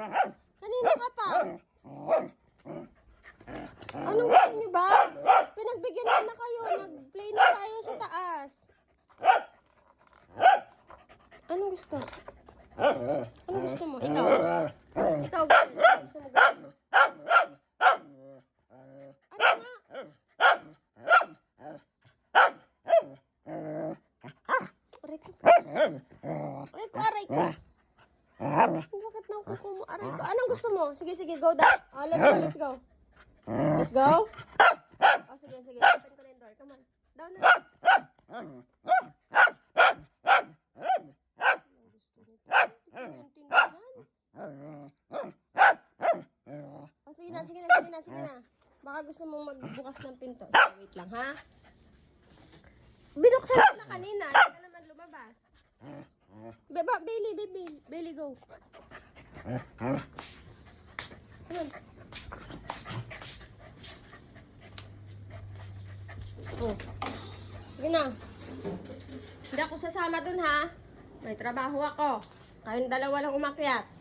Kanina ka pa. Anong gusto niyo ba? Pinagbigyan na na kayo. Nag-play na tayo sa taas. Anong gusto? Anong gusto mo? Ikaw? Ikaw. Anong gusto mo, kuko mo. Aray ko. Anong gusto mo? Sige, sige, go down. Oh, let's go, let's go. Let's go. Oh, sige, sige. Open ko na yung door. Come on. Down na. Oh, sige na, sige na, sige na, sige na. Baka gusto mong magbukas ng pinto. Sige, wait lang, ha? Binuksan ko na kanina. Hindi ka naman lumabas. Beba, Bailey, Bailey, Bailey, go. Oh. Sige na. Hindi ako sasama dun, ha? May trabaho ako. Kayong dalawa lang umakyat.